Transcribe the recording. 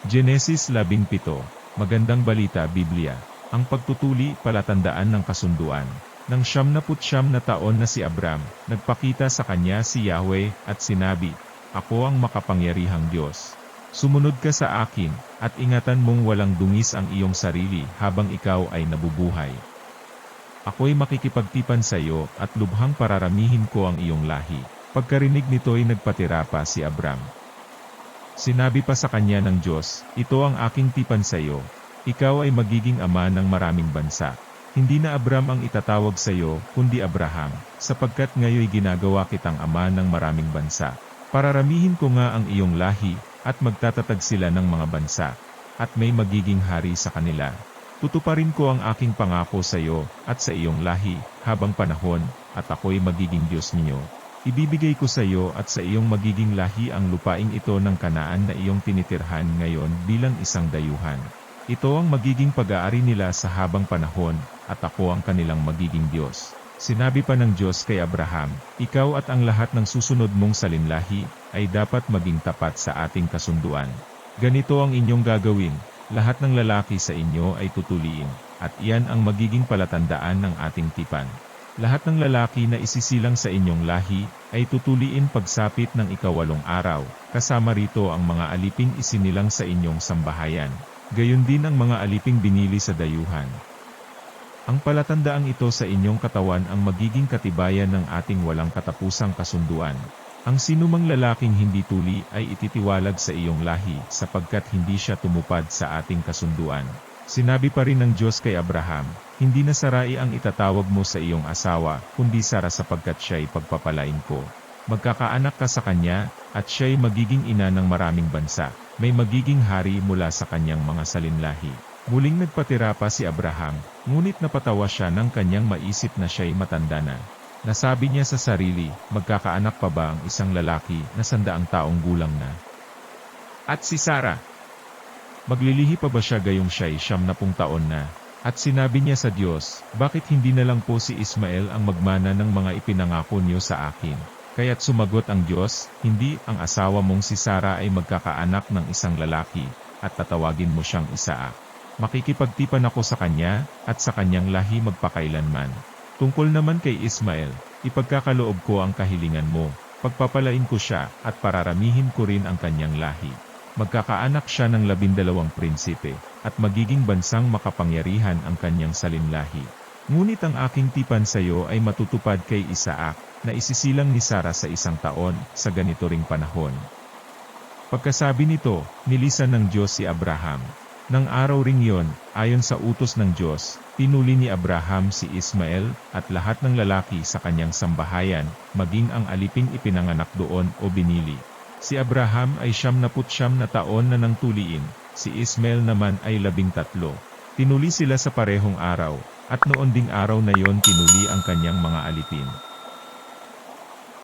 Genesis 17, Magandang Balita Biblia, ang pagtutuli palatandaan ng kasunduan. Nang siyam na putsyam na taon na si Abram, nagpakita sa kanya si Yahweh at sinabi, Ako ang makapangyarihang Diyos. Sumunod ka sa akin, at ingatan mong walang dungis ang iyong sarili habang ikaw ay nabubuhay. Ako'y makikipagtipan sa iyo at lubhang pararamihin ko ang iyong lahi. Pagkarinig nito'y nagpatira pa si Abram. Sinabi pa sa kanya ng Diyos, Ito ang aking tipan sa iyo. Ikaw ay magiging ama ng maraming bansa. Hindi na Abram ang itatawag sa iyo, kundi Abraham, sapagkat ngayoy ginagawa kitang ama ng maraming bansa. Pararamihin ko nga ang iyong lahi, at magtatatag sila ng mga bansa, at may magiging hari sa kanila. Tutuparin ko ang aking pangako sa iyo, at sa iyong lahi, habang panahon, at ako'y magiging Diyos ninyo. Ibibigay ko sa iyo at sa iyong magiging lahi ang lupaing ito ng kanaan na iyong tinitirhan ngayon bilang isang dayuhan. Ito ang magiging pag-aari nila sa habang panahon, at ako ang kanilang magiging Diyos. Sinabi pa ng Diyos kay Abraham, Ikaw at ang lahat ng susunod mong salinlahi, ay dapat maging tapat sa ating kasunduan. Ganito ang inyong gagawin, lahat ng lalaki sa inyo ay tutuliin, at iyan ang magiging palatandaan ng ating tipan. Lahat ng lalaki na isisilang sa inyong lahi, ay tutuliin pagsapit ng ikawalong araw, kasama rito ang mga aliping isinilang sa inyong sambahayan. Gayon din ang mga aliping binili sa dayuhan. Ang palatandaang ito sa inyong katawan ang magiging katibayan ng ating walang katapusang kasunduan. Ang sinumang lalaking hindi tuli ay ititiwalag sa iyong lahi sapagkat hindi siya tumupad sa ating kasunduan. Sinabi pa rin ng Diyos kay Abraham, Hindi na Sarai ang itatawag mo sa iyong asawa, kundi Sara sapagkat siya'y pagpapalain ko. Magkakaanak ka sa kanya, at siya'y magiging ina ng maraming bansa. May magiging hari mula sa kanyang mga salinlahi. Muling nagpatira pa si Abraham, ngunit napatawa siya ng kanyang maisip na siya'y matanda na. Nasabi niya sa sarili, magkakaanak pa ba ang isang lalaki na sandaang taong gulang na? At si Sarah, Maglilihi pa ba siya gayong siya'y siyam na pung taon na? At sinabi niya sa Diyos, bakit hindi na lang po si Ismael ang magmana ng mga ipinangako niyo sa akin? Kaya't sumagot ang Diyos, hindi ang asawa mong si Sarah ay magkakaanak ng isang lalaki, at tatawagin mo siyang Isaak. Makikipagtipan ako sa kanya, at sa kanyang lahi magpakailanman. Tungkol naman kay Ismael, ipagkakaloob ko ang kahilingan mo, pagpapalain ko siya, at pararamihin ko rin ang kanyang lahi. Magkakaanak siya ng labindalawang prinsipe, at magiging bansang makapangyarihan ang kanyang salinlahi. Ngunit ang aking tipan sa iyo ay matutupad kay Isaak, na isisilang ni Sara sa isang taon, sa ganito ring panahon. Pagkasabi nito, nilisan ng Diyos si Abraham. Nang araw ring yon, ayon sa utos ng Diyos, tinuli ni Abraham si Ismael, at lahat ng lalaki sa kanyang sambahayan, maging ang aliping ipinanganak doon o binili. Si Abraham ay siyam na putsyam na taon na nang tuliin, si Ismael naman ay labing tatlo. Tinuli sila sa parehong araw, at noon ding araw na yon tinuli ang kanyang mga alipin.